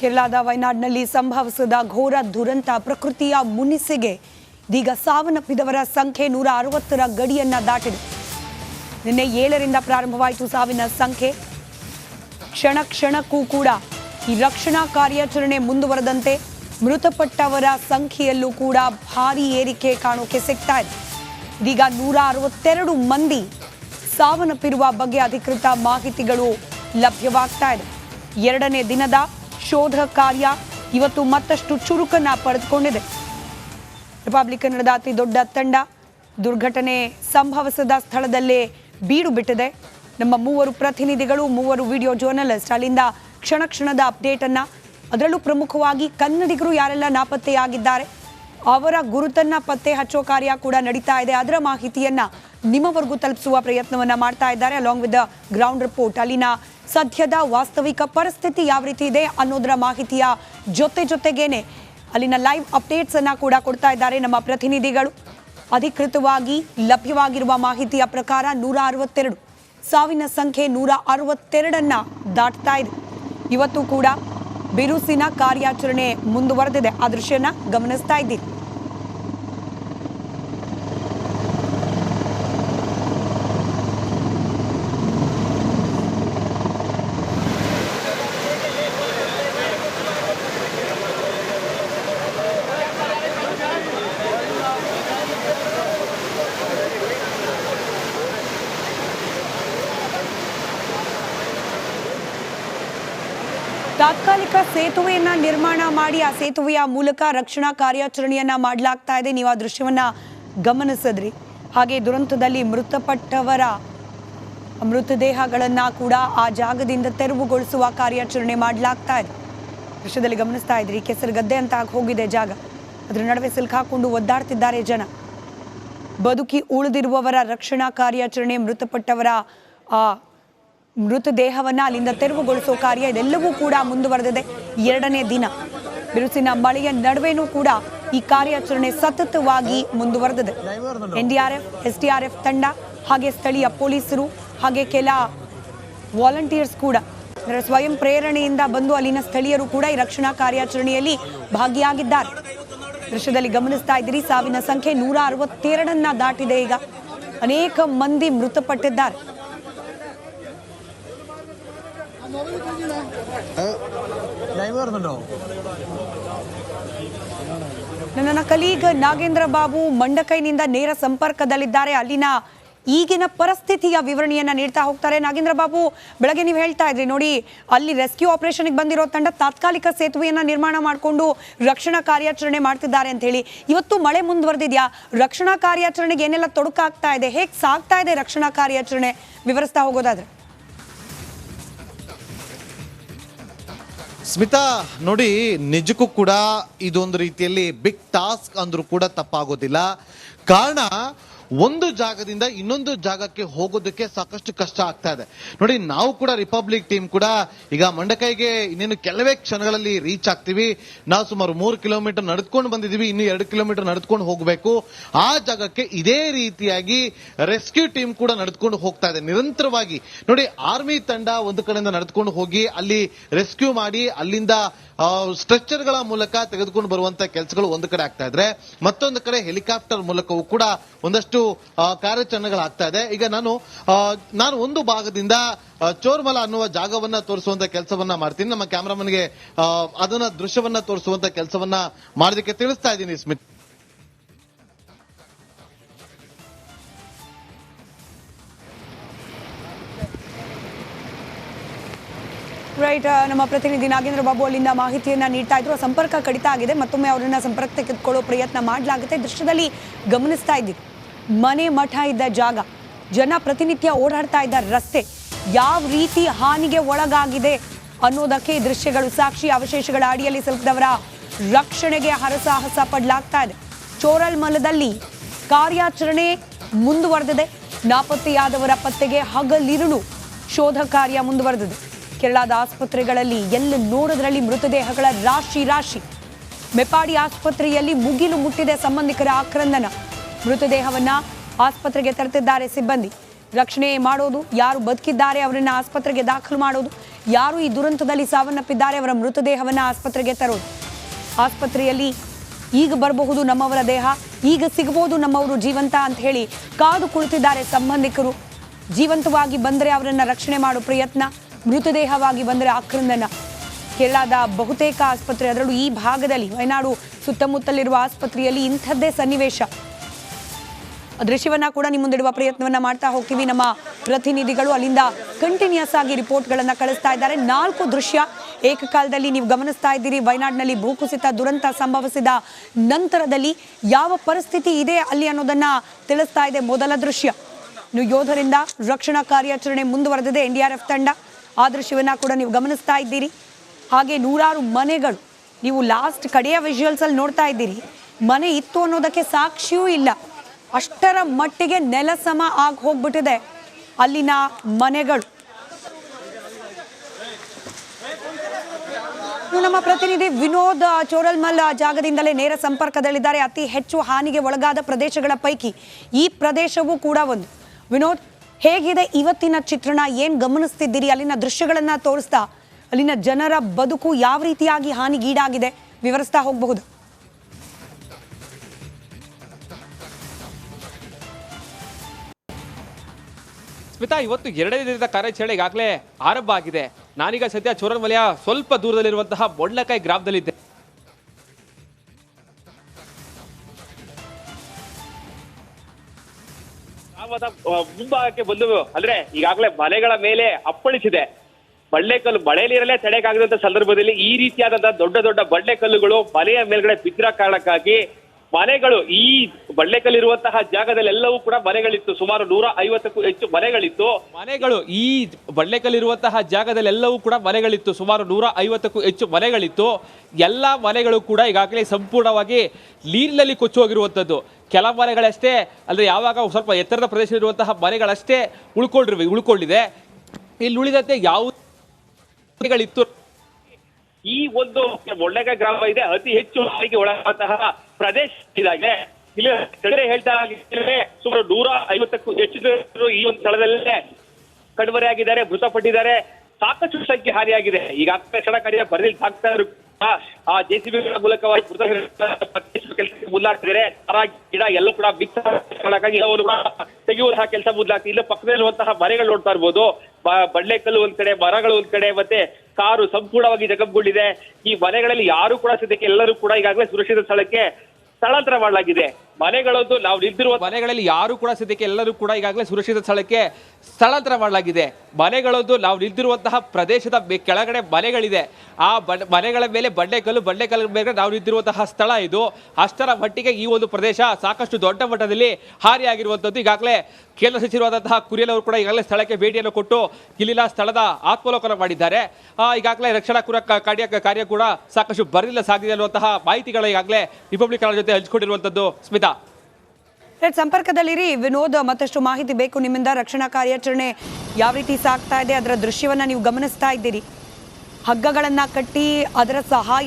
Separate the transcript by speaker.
Speaker 1: ಕೇರಳದ ವಯನಾಡ್ನಲ್ಲಿ ಸಂಭವಿಸಿದ ಘೋರ ದುರಂತ ಪ್ರಕೃತಿಯ ಮುನಿಸಿಗೆ ಇದೀಗ ಸಾವನ್ನಪ್ಪಿದವರ ಸಂಖ್ಯೆ ನೂರ ಅರವತ್ತರ ಗಡಿಯನ್ನ ದಾಟಿದೆ. ನಿನ್ನೆ ಏಳರಿಂದ ಪ್ರಾರಂಭವಾಯಿತು ಸಾವಿನ ಸಂಖ್ಯೆ. ಕ್ಷಣ ಕ್ಷಣಕ್ಕೂ ಕೂಡ ಈ ರಕ್ಷಣಾ ಕಾರ್ಯಾಚರಣೆ ಮುಂದುವರೆದಂತೆ ಮೃತಪಟ್ಟವರ ಸಂಖ್ಯೆಯಲ್ಲೂ ಕೂಡ ಭಾರಿ ಏರಿಕೆ ಕಾಣೋಕೆ ಸಿಗ್ತಾ ಇದೆ. ಇದೀಗ ನೂರ ಅರವತ್ತೆರಡು ಮಂದಿ ಸಾವನ್ನಪ್ಪಿರುವ ಬಗ್ಗೆ ಅಧಿಕೃತ ಮಾಹಿತಿಗಳು ಲಭ್ಯವಾಗ್ತಾ ಇದೆ. ಎರಡನೇ ದಿನದ ಶೋಧ ಕಾರ್ಯ ಇವತ್ತು ಮತ್ತಷ್ಟು ಚುರುಕನ್ನ ಪಡೆದುಕೊಂಡಿದೆ. ರಿಪಬ್ಲಿಕ್ ಕನ್ನಡದ ಅತಿ ದೊಡ್ಡ ತಂಡ ದುರ್ಘಟನೆ ಸಂಭವಿಸಿದ ಸ್ಥಳದಲ್ಲೇ ಬೀಡು ಬಿಟ್ಟಿದೆ. ನಮ್ಮ ಮೂವರು ಪ್ರತಿನಿಧಿಗಳು, ಮೂವರು ವಿಡಿಯೋ ಜರ್ನಲಿಸ್ಟ್ ಅಲ್ಲಿಂದ ಕ್ಷಣ ಕ್ಷಣದ ಅಪ್ಡೇಟ್ ಅನ್ನ ಅದರಲ್ಲೂ ಪ್ರಮುಖವಾಗಿ ಕನ್ನಡಿಗರು ಯಾರೆಲ್ಲ ನಾಪತ್ತೆಯಾಗಿದ್ದಾರೆ, ಅವರ ಗುರುತನ್ನ ಪತ್ತೆ ಹಚ್ಚೋ ಕಾರ್ಯ ಕೂಡ ನಡೀತಾ ಇದೆ. ಅದರ ಮಾಹಿತಿಯನ್ನ ನಿಮ್ಮವರೆಗೂ ತಲುಪಿಸುವ ಪ್ರಯತ್ನವನ್ನ ಮಾಡ್ತಾ ಇದ್ದಾರೆ along with the ground report ಅಲ್ಲಿನ ಸದ್ಯದ ವಾಸ್ತವಿಕ ಪರಿಸ್ಥಿತಿ ಯಾವ ರೀತಿ ಇದೆ ಅನ್ನೋದರ ಮಾಹಿತಿಯ ಜೊತೆ ಜೊತೆಗೇನೆ ಅಲ್ಲಿನ ಲೈವ್ ಅಪ್ಡೇಟ್ಸ್ ಅನ್ನ ಕೂಡ ಕೊಡ್ತಾ ಇದ್ದಾರೆ ನಮ್ಮ ಪ್ರತಿನಿಧಿಗಳು. ಅಧಿಕೃತವಾಗಿ ಲಭ್ಯವಾಗಿರುವ ಮಾಹಿತಿಯ ಪ್ರಕಾರ ನೂರ ಅರವತ್ತೆರಡು, ಸಾವಿನ ಸಂಖ್ಯೆ ನೂರ ಅರವತ್ತೆರಡನ್ನ ದಾಟ್ತಾ ಇದೆ. ಇವತ್ತು ಕೂಡ ಬಿರುಸಿನ ಕಾರ್ಯಾಚರಣೆ ಮುಂದುವರೆದಿದೆ. ಆ ದೃಶ್ಯನ ಗಮನಿಸ್ತಾ ಇದ್ದೀರಿ. ತಾತ್ಕಾಲಿಕ ಸೇತುವೆಯನ್ನ ನಿರ್ಮಾಣ ಮಾಡಿ, ಆ ಸೇತುವೆಯ ಮೂಲಕ ರಕ್ಷಣಾ ಕಾರ್ಯಾಚರಣೆಯನ್ನ ಮಾಡಲಾಗ್ತಾ ಇದೆ. ನೀವು ಆ ದೃಶ್ಯವನ್ನ ಗಮನಿಸಿದ್ರಿ. ಹಾಗೆ ದುರಂತದಲ್ಲಿ ಮೃತಪಟ್ಟವರ ಮೃತದೇಹಗಳನ್ನ ಕೂಡ ಆ ಜಾಗದಿಂದ ತೆರವುಗೊಳಿಸುವ ಕಾರ್ಯಾಚರಣೆ ಮಾಡಲಾಗ್ತಾ ಇದೆ. ದೃಶ್ಯದಲ್ಲಿ ಗಮನಿಸ್ತಾ ಇದ್ರಿ, ಕೆಸರು ಗದ್ದೆ ಅಂತ ಹೋಗಿದೆ ಜಾಗ. ಅದರ ನಡುವೆ ಸಿಲ್ಕಾಕೊಂಡು ಒದ್ದಾಡ್ತಿದ್ದಾರೆ ಜನ. ಬದುಕಿ ಉಳಿದಿರುವವರ ರಕ್ಷಣಾ ಕಾರ್ಯಾಚರಣೆ, ಮೃತಪಟ್ಟವರ, ಆ ಮೃತದೇಹವನ್ನ ಅಲ್ಲಿಂದ ತೆರವುಗೊಳಿಸೋ ಕಾರ್ಯ ಇದೆಲ್ಲವೂ ಕೂಡ ಮುಂದುವರೆದಿದೆ. ಎರಡನೇ ದಿನ ಬಿರುಸಿನ ಮಳೆಯ ನಡುವೆನೂ ಕೂಡ ಈ ಕಾರ್ಯಾಚರಣೆ ಸತತವಾಗಿ ಮುಂದುವರೆದಿದೆ. ಎನ್ಡಿಆರ್ಎಫ್, ಎಸ್ಡಿಆರ್ಎಫ್ ತಂಡ ಹಾಗೆ ಸ್ಥಳೀಯ ಪೊಲೀಸರು ಹಾಗೆ ಕೆಲ ವಾಲಂಟಿಯರ್ಸ್ ಕೂಡ ಸ್ವಯಂ ಪ್ರೇರಣೆಯಿಂದ ಬಂದು ಅಲ್ಲಿನ ಸ್ಥಳೀಯರು ಕೂಡ ಈ ರಕ್ಷಣಾ ಕಾರ್ಯಾಚರಣೆಯಲ್ಲಿ ಭಾಗಿಯಾಗಿದ್ದಾರೆ. ದೃಶ್ಯದಲ್ಲಿ ಗಮನಿಸ್ತಾ ಇದ್ದೀರಿ, ಸಾವಿನ ಸಂಖ್ಯೆ ನೂರ ಅರವತ್ತೆರಡನ್ನ ದಾಟಿದೆ. ಈಗ ಅನೇಕ ಮಂದಿ ಮೃತಪಟ್ಟಿದ್ದಾರೆ.
Speaker 2: ലൈവ് വരുന്നുണ്ടോ
Speaker 1: ನನ್ನ ಕಲೀಗ್ ನಾಗೇಂದ್ರ ಬಾಬು ಮಂಡಕೈನಿಂದ ನೇರ ಸಂಪರ್ಕದಲ್ಲಿದ್ದಾರೆ ಅಲ್ಲಿನ ಈಗಿನ ಪರಿಸ್ಥಿತಿಯ ವಿವರಣೆಯನ್ನ ನೀಡ್ತಾ ಹೋಗ್ತಾರೆ ನಾಗೇಂದ್ರ ಬಾಬು ಬೆಳಗ್ಗೆ ನೀವು ಹೇಳ್ತಾ ಇದ್ರಿ ನೋಡಿ ಅಲ್ಲಿ ರೆಸ್ಕ್ಯೂ ಆಪರೇಷನ್ಗೆ ಬಂದಿರೋ ತಂಡ ತಾತ್ಕಾಲಿಕ ಸೇತುವೆಯನ್ನ ನಿರ್ಮಾಣ ಮಾಡಿಕೊಂಡು ರಕ್ಷಣಾ ಕಾರ್ಯಾಚರಣೆ ಮಾಡ್ತಿದ್ದಾರೆ ಅಂತ ಹೇಳಿ ಇವತ್ತು ಮಳೆ ಮುಂದುವರೆದಿದ್ಯಾ ರಕ್ಷಣಾ ಕಾರ್ಯಾಚರಣೆಗೆ ಏನೆಲ್ಲ ತೊಡಕಾಗ್ತಾ ಇದೆ ಹೇಗೆ ಸಾಗ್ತಾ ಇದೆ ರಕ್ಷಣಾ ಕಾರ್ಯಾಚರಣೆ ವಿವರಿಸ್ತಾ ಹೋಗೋದಾದ್ರೆ
Speaker 3: ಸ್ಮಿತಾ ನೋಡಿ ನಿಜಕ್ಕೂ ಕೂಡ ಇದೊಂದು ರೀತಿಯಲ್ಲಿ ಬಿಗ್ ಟಾಸ್ಕ್ ಅಂದ್ರೂ ಕೂಡ ತಪ್ಪಾಗೋದಿಲ್ಲ. ಕಾರಣ ಒಂದು ಜಾಗದಿಂದ ಇನ್ನೊಂದು ಜಾಗಕ್ಕೆ ಹೋಗೋದಕ್ಕೆ ಸಾಕಷ್ಟು ಕಷ್ಟ ಆಗ್ತಾ ಇದೆ. ನೋಡಿ, ನಾವು ಕೂಡ ರಿಪಬ್ಲಿಕ್ ಟೀಮ್ ಕೂಡ ಈಗ ಮಂಡಕೈಗೆ ಇನ್ನೇನು ಕೆಲವೇ ಕ್ಷಣಗಳಲ್ಲಿ ರೀಚ್ ಆಗ್ತೀವಿ. ನಾವು ಸುಮಾರು ಮೂರು ಕಿಲೋಮೀಟರ್ ನಡೆದುಕೊಂಡು ಬಂದಿದ್ದೀವಿ, ಇನ್ನು ಎರಡು ಕಿಲೋಮೀಟರ್ ನಡೆದುಕೊಂಡು ಹೋಗಬೇಕು. ಆ ಜಾಗಕ್ಕೆ ಇದೇ ರೀತಿಯಾಗಿ ರೆಸ್ಕ್ಯೂ ಟೀಮ್ ಕೂಡ ನಡೆದುಕೊಂಡು ಹೋಗ್ತಾ ಇದೆ. ನಿರಂತರವಾಗಿ. ನೋಡಿ ಆರ್ಮಿ ತಂಡ ಒಂದು ಕಡೆಯಿಂದ ನಡೆದುಕೊಂಡು ಹೋಗಿ ಅಲ್ಲಿ ರೆಸ್ಕ್ಯೂ ಮಾಡಿ, ಅಲ್ಲಿಂದ ಸ್ಟ್ರೆಚರ್ಗಳ ಮೂಲಕ ತೆಗೆದುಕೊಂಡು ಬರುವಂತ ಕೆಲಸಗಳು ಒಂದು ಕಡೆ ಆಗ್ತಾ ಇದ್ರೆ, ಮತ್ತೊಂದು ಕಡೆ ಹೆಲಿಕಾಪ್ಟರ್ ಮೂಲಕವೂ ಕೂಡ ಒಂದಷ್ಟು ಆ, ಕಾರ್ಯಾಚರಣೆಗಳಾಗ್ತಾ ಇದೆ ಈಗ ನಾನು ನಾನು ಒಂದು ಭಾಗದಿಂದ ಚೋರ್ಮಲ ಅನ್ನುವ ಜಾಗವನ್ನ ತೋರಿಸುವಂತ ಕೆಲಸವನ್ನ ಮಾಡ್ತೀನಿ. ನಮ್ಮ ಕ್ಯಾಮ್ರಾಮನ್ಗೆ ಅದನ್ನ ದೃಶ್ಯವನ್ನ ತೋರಿಸುವಂತ ಕೆಲಸವನ್ನ ಮಾಡೋದಕ್ಕೆ ತಿಳಿಸ್ತಾ ಇದ್ದೀನಿ ಸ್ಮಿತ್.
Speaker 1: ರೈಟ್ ನಮ್ಮ ಪ್ರತಿನಿಧಿ ನಾಗೇಂದ್ರ ಬಾಬು ಅಲ್ಲಿಂದ ಮಾಹಿತಿಯನ್ನ ನೀಡ್ತಾ ಇದ್ರು. ಸಂಪರ್ಕ ಕಡಿತ ಆಗಿದೆ. ಮತ್ತೊಮ್ಮೆ ಅವರನ್ನ ಸಂಪರ್ಕ ತೆಗೆದುಕೊಳ್ಳೋ ಪ್ರಯತ್ನ ಮಾಡಲಾಗುತ್ತೆ. ದೃಶ್ಯದಲ್ಲಿ ಗಮನಿಸ್ತಾ ಇದ್ದೀವಿ ಮನೆ ಮಠ ಇದ್ದ ಜಾಗ. ಜನ ಪ್ರತಿನಿತ್ಯ ಓಡಾಡ್ತಾ ಇದ್ದ ರಸ್ತೆ. ಯಾವ ರೀತಿ ಹಾನಿಗೆ ಒಳಗಾಗಿದೆ ಅನ್ನೋದಕ್ಕೆ ಈ ದೃಶ್ಯಗಳು ಸಾಕ್ಷಿ ಅವಶೇಷಗಳ ಅಡಿಯಲ್ಲಿ ಸಿಲುಕಿದವರ ರಕ್ಷಣೆಗೆ ಹರಸಾಹಸ ಪಡಲಾಗ್ತಾ ಇದೆ. ಚೋರಲ್ಮಲದಲ್ಲಿ ಕಾರ್ಯಾಚರಣೆ ಮುಂದುವರೆದಿದೆ. ನಾಪತ್ತೆಯಾದವರ ಪತ್ತೆಗೆ ಹಗಲಿರುಳು ಶೋಧ ಕಾರ್ಯ ಮುಂದುವರೆದಿದೆ. ಕೇರಳದ ಆಸ್ಪತ್ರೆಗಳಲ್ಲಿ ಎಲ್ಲ ನೋಡೋದ್ರಲ್ಲಿ ಮೃತದೇಹಗಳ ರಾಶಿ ರಾಶಿ. ಮೆಪಾಡಿ ಆಸ್ಪತ್ರೆಯಲ್ಲಿ ಮುಗಿಲು ಮುಟ್ಟಿದೆ ಸಂಬಂಧಿಕರ ಆಕ್ರಂದನ. ಮೃತದೇಹವನ್ನ ಆಸ್ಪತ್ರೆಗೆ ತರುತ್ತಿದ್ದಾರೆ ಸಿಬ್ಬಂದಿ. ರಕ್ಷಣೆ ಮಾಡೋದು, ಯಾರು ಬದುಕಿದ್ದಾರೆ ಅವರನ್ನು ಆಸ್ಪತ್ರೆಗೆ ದಾಖಲು ಮಾಡೋದು, ಯಾರು ಈ ದುರಂತದಲ್ಲಿ ಸಾವನ್ನಪ್ಪಿದ್ದಾರೆ ಅವರ ಮೃತದೇಹವನ್ನು ಆಸ್ಪತ್ರೆಗೆ ತರೋದು. ಆಸ್ಪತ್ರೆಯಲ್ಲಿ ಈಗ ಬರಬಹುದು ನಮ್ಮವರ ದೇಹ, ಈಗ ಸಿಗಬಹುದು ನಮ್ಮವರು ಜೀವಂತ ಅಂತ ಹೇಳಿ ಕಾದು ಕುಳಿತಿದ್ದಾರೆ ಸಂಬಂಧಿಕರು. ಜೀವಂತವಾಗಿ ಬಂದರೆ ಅವರನ್ನು ರಕ್ಷಣೆ ಮಾಡೋ ಪ್ರಯತ್ನ, ಮೃತದೇಹವಾಗಿ ಬಂದರೆ ಆಕ್ರಂದನ. ಕೇರಳದ ಬಹುತೇಕ ಆಸ್ಪತ್ರೆ ಅದರಲ್ಲೂ ಈ ಭಾಗದಲ್ಲಿ, ವಯನಾಡು ಸುತ್ತಮುತ್ತಲಿರುವ ಆಸ್ಪತ್ರೆಯಲ್ಲಿ ಇಂಥದ್ದೇ ಸನ್ನಿವೇಶ. ದೃಶ್ಯವನ್ನ ಕೂಡ ನಿಮ್ಮ ಮುಂದಿಡುವ ಪ್ರಯತ್ನವನ್ನ ಮಾಡ್ತಾ ಹೋಗ್ತೀವಿ. ನಮ್ಮ ಪ್ರತಿನಿಧಿಗಳು ಅಲ್ಲಿಂದ ಕಂಟಿನ್ಯೂಸ್ ಆಗಿ ರಿಪೋರ್ಟ್ಗಳನ್ನು ಕಳಿಸ್ತಾ ಇದ್ದಾರೆ. ನಾಲ್ಕು ದೃಶ್ಯ ಏಕಕಾಲದಲ್ಲಿ ನೀವು ಗಮನಿಸ್ತಾ ಇದ್ದೀರಿ. ವಯನಾಡಿನಲ್ಲಿ ಭೂಕುಸಿತ ದುರಂತ ಸಂಭವಿಸಿದ ನಂತರದಲ್ಲಿ ಯಾವ ಪರಿಸ್ಥಿತಿ ಇದೆ ಅಲ್ಲಿ ಅನ್ನೋದನ್ನ ತಿಳಿಸ್ತಾ ಇದೆ ಮೊದಲ ದೃಶ್ಯ. ಇನ್ನು ಯೋಧರಿಂದ ರಕ್ಷಣಾ ಕಾರ್ಯಾಚರಣೆ ಮುಂದುವರೆದಿದೆ. ಎನ್ ಡಿ ಆರ್ ಎಫ್ ತಂಡ ಆ ದೃಶ್ಯವನ್ನ ಕೂಡ ನೀವು ಗಮನಿಸ್ತಾ ಇದ್ದೀರಿ. ಹಾಗೆ ನೂರಾರು ಮನೆಗಳು ನೀವು ಲಾಸ್ಟ್ ಕಡೆಯ ವಿಜುವಲ್ಸ್ ಅಲ್ಲಿ ನೋಡ್ತಾ ಇದ್ದೀರಿ. ಮನೆ ಇತ್ತು ಅನ್ನೋದಕ್ಕೆ ಸಾಕ್ಷಿಯೂ ಇಲ್ಲ. ಅಷ್ಟರ ಮಟ್ಟಿಗೆ ನೆಲಸಮ ಆಗಿ ಹೋಗ್ಬಿಟ್ಟಿದೆ ಅಲ್ಲಿನ ಮನೆಗಳು. ನಮ್ಮ ಪ್ರತಿನಿಧಿ ವಿನೋದ್ ಚೋರಲ್ಮಲ್ ಜಾಗದಿಂದಲೇ ನೇರ ಸಂಪರ್ಕದಲ್ಲಿದ್ದಾರೆ. ಅತಿ ಹೆಚ್ಚು ಹಾನಿಗೆ ಒಳಗಾದ ಪ್ರದೇಶಗಳ ಪೈಕಿ ಈ ಪ್ರದೇಶವೂ ಕೂಡ ಒಂದು. ವಿನೋದ್, ಹೇಗಿದೆ ಇವತ್ತಿನ ಚಿತ್ರಣ? ಏನ್ ಗಮನಿಸ್ತಿದ್ದೀರಿ? ಅಲ್ಲಿನ ದೃಶ್ಯಗಳನ್ನ ತೋರಿಸ್ತಾ, ಅಲ್ಲಿನ ಜನರ ಬದುಕು ಯಾವ ರೀತಿಯಾಗಿ ಹಾನಿಗೀಡಾಗಿದೆ? ವಿವರಿಸ್ತಾ ಹೋಗಬಹುದು.
Speaker 4: ಸ್ಮಿತಾ, ಇವತ್ತು ಎರಡನೇ ದಿನದ ಕಾರ್ಯಾಚರಣೆ ಈಗಾಗಲೇ ಆರಂಭ ಆಗಿದೆ. ನಾನೀಗ ಸದ್ಯ ಚೋರನ್ ವಲಯ ಸ್ವಲ್ಪ ದೂರದಲ್ಲಿರುವಂತಹ ಬೊಳ್ಳಕಾಯಿ ಗ್ರಾಮದಲ್ಲಿದ್ದೆ. ಮುಂಭಾಗಕ್ಕೆ ಬಂದು, ಅಂದ್ರೆ ಈಗಾಗಲೇ ಮಲೆಗಳ ಮೇಲೆ ಅಪ್ಪಳಿಸಿದೆ. ಬಂಡೆಕಲ್ಲು ಮಳೆ ನೀರಲ್ಲೇ ತಡೆಗಾಗದಂತ ಸಂದರ್ಭದಲ್ಲಿ ಈ ರೀತಿಯಾದಂತಹ ದೊಡ್ಡ ದೊಡ್ಡ ಬಂಡೆಕಲ್ಲುಗಳು ಮಲೆಯ ಮೇಲ್ಗಡೆ ಬಿದ್ದಿರೋ ಕಾರಣಕ್ಕಾಗಿ ಮನೆಗಳು ಈ ಬಳ್ಳೆಕಲ್ಲಿರುವಂತಹ ಜಾಗದಲ್ಲೆಲ್ಲವೂ ಕೂಡ ಮನೆಗಳಿತ್ತು. ಸುಮಾರು ನೂರ ಐವತ್ತಕ್ಕೂ ಹೆಚ್ಚು ಮನೆಗಳಿತ್ತು. ಮನೆಗಳು ಈ ಬಳ್ಳೆಕಲ್ಲಿರುವಂತಹ ಜಾಗದಲ್ಲೆಲ್ಲವೂ ಕೂಡ ಮನೆಗಳಿತ್ತು. ಸುಮಾರು ನೂರ ಐವತ್ತಕ್ಕೂ ಹೆಚ್ಚು ಮನೆಗಳಿತ್ತು. ಎಲ್ಲ ಮನೆಗಳು ಕೂಡ ಈಗಾಗಲೇ ಸಂಪೂರ್ಣವಾಗಿ ನೀರಿನಲ್ಲಿ ಕೊಚ್ಚಿ ಹೋಗಿರುವಂಥದ್ದು ಕೆಲ ಮನೆಗಳಷ್ಟೇ ಅಂದರೆ ಯಾವಾಗ ಸ್ವಲ್ಪ ಎತ್ತರದ ಪ್ರದೇಶ ಇರುವಂತಹ ಮನೆಗಳಷ್ಟೇ ಉಳ್ಕೊಂಡಿರುವ ಉಳ್ಕೊಂಡಿದೆ. ಇಲ್ಲಿ ಉಳಿದಂತೆ ಯಾವ ಮನೆಗಳಿತ್ತು? ಈ ಒಂದು ಒಳ್ಳೆಗ ಗ್ರಾಮ ಇದೆ. ಅತಿ ಹೆಚ್ಚು ಹಾನಿಗೆ ಒಳಗಾದಂತಹ ಪ್ರದೇಶ ಇದಾಗಿದೆ. ಇಲ್ಲಿ ಕಡೆ ಹೇಳ್ತಾ ಸುಮಾರು ನೂರ ಐವತ್ತಕ್ಕೂ ಹೆಚ್ಚು ಜನರು ಈ ಒಂದು ಸ್ಥಳದಲ್ಲೇ ಕಣ್ಮರೆಯಾಗಿದ್ದಾರೆ, ಮೃತಪಟ್ಟಿದ್ದಾರೆ. ಸಾಕಷ್ಟು ಸಂಖ್ಯೆ ಹಾನಿಯಾಗಿದೆ. ಈಗ ರಕ್ಷಣಾ ಕಾರ್ಯ ಬರಲಿ ಸಾಕ್ತಾ ಇದ್ರು ಆ ಜೆಸಿಬಿಗಳ ಮೂಲಕವಾಗಿ ಮುಂದಾಗ್ತಿದ್ದಾರೆ. ಮರ ಗಿಡ ಎಲ್ಲ ಕೂಡ ಮಿಕ್ಸ್ ಅವರು ಕೂಡ ತೆಗೆಯುವಂತಹ ಕೆಲಸ ಮುಂದಾಗ್ತಿದೆ. ಇಲ್ಲ ಪಕ್ಕದಲ್ಲಿರುವಂತಹ ಮನೆಗಳು ನೋಡ್ತಾ ಇರ್ಬೋದು. ಬಂಡೆಕಲ್ಲು ಒಂದ್ ಕಡೆ, ಮರಗಳು ಒಂದ್ ಕಡೆ, ಮತ್ತೆ ಕಾರು ಸಂಪೂರ್ಣವಾಗಿ ಜಗಬ್ಗೊಂಡಿದೆ ಈ ಮನೆಗಳಲ್ಲಿ ಯಾರು ಕೂಡ ಸದ್ಯಕ್ಕೆ ಎಲ್ಲರೂ ಕೂಡ ಈಗಾಗಲೇ ಸುರಕ್ಷಿತ ಸ್ಥಳಕ್ಕೆ ಸ್ಥಳಾಂತರ ಮಾಡಲಾಗಿದೆ ಮನೆಗಳದ್ದು ನಾವು ನಿಂತಿರುವ ಮನೆಗಳಲ್ಲಿ ಯಾರು ಕೂಡ ಸದ್ಯಕ್ಕೆ ಎಲ್ಲರೂ ಕೂಡ ಈಗಾಗಲೇ ಸುರಕ್ಷಿತ ಸ್ಥಳಕ್ಕೆ ಸ್ಥಳಾಂತರ ಮಾಡಲಾಗಿದೆ ಮನೆಗಳದ್ದು ನಾವು ನಿಂತಿರುವಂತಹ ಪ್ರದೇಶದ ಕೆಳಗಡೆ ಮನೆಗಳಿದೆ. ಆ ಮನೆಗಳ ಮೇಲೆ ಬಂಡೆಕಲ್ಲು ಬಂಡೆಕಲ್ಲು ಮೇಲೆ ನಾವು ನಿಂತಿರುವಂತಹ ಸ್ಥಳ ಇದು. ಅಷ್ಟರ ಮಟ್ಟಿಗೆ ಈ ಒಂದು ಪ್ರದೇಶ ಸಾಕಷ್ಟು ದೊಡ್ಡ ಮಟ್ಟದಲ್ಲಿ ಹಾರಿಯಾಗಿರುವಂಥದ್ದು ಈಗಾಗಲೇ ಕೇಂದ್ರ ಸಚಿವರಾದಂತಹ ಕುರಿಯಲ್ ಅವರು ಕೂಡ ಈಗಾಗಲೇ ಸ್ಥಳಕ್ಕೆ ಭೇಟಿಯನ್ನು ಕೊಟ್ಟು ಇಲ್ಲಿನ ಸ್ಥಳದ ಆತ್ಮಲೋಕನ ಮಾಡಿದ್ದಾರೆ. ಈಗಾಗಲೇ ರಕ್ಷಣಾ ಕುರ ಕಾರ್ಯ ಕಾರ್ಯ ಕೂಡ ಸಾಕಷ್ಟು ಬರಲಿಲ್ಲ, ಸಾಗಿದೆ ಅನ್ನುವಂತಹ ಮಾಹಿತಿಗಳ ಈಗಾಗಲೇ ರಿಪಬ್ಲಿಕ್ ಜೊತೆ ಹಂಚಿಕೊಂಡಿರುವಂಥದ್ದು. ಸ್ಮಿತಾ.
Speaker 1: ಸಂಪರ್ಕದಲ್ಲಿರಿ. ವಿನೋದ್, ಮತ್ತಷ್ಟು ಮಾಹಿತಿ ಬೇಕು ನಿಮ್ಮಿಂದ. ರಕ್ಷಣಾ ಕಾರ್ಯಾಚರಣೆ ಯಾವ ರೀತಿ ಸಾಗ್ತಾ ಇದೆ, ಅದರ ದೃಶ್ಯವನ್ನ ನೀವು ಗಮನಿಸ್ತಾ ಇದ್ದೀರಿ. ಹಗ್ಗಗಳನ್ನ ಕಟ್ಟಿ, ಅದರ ಸಹಾಯ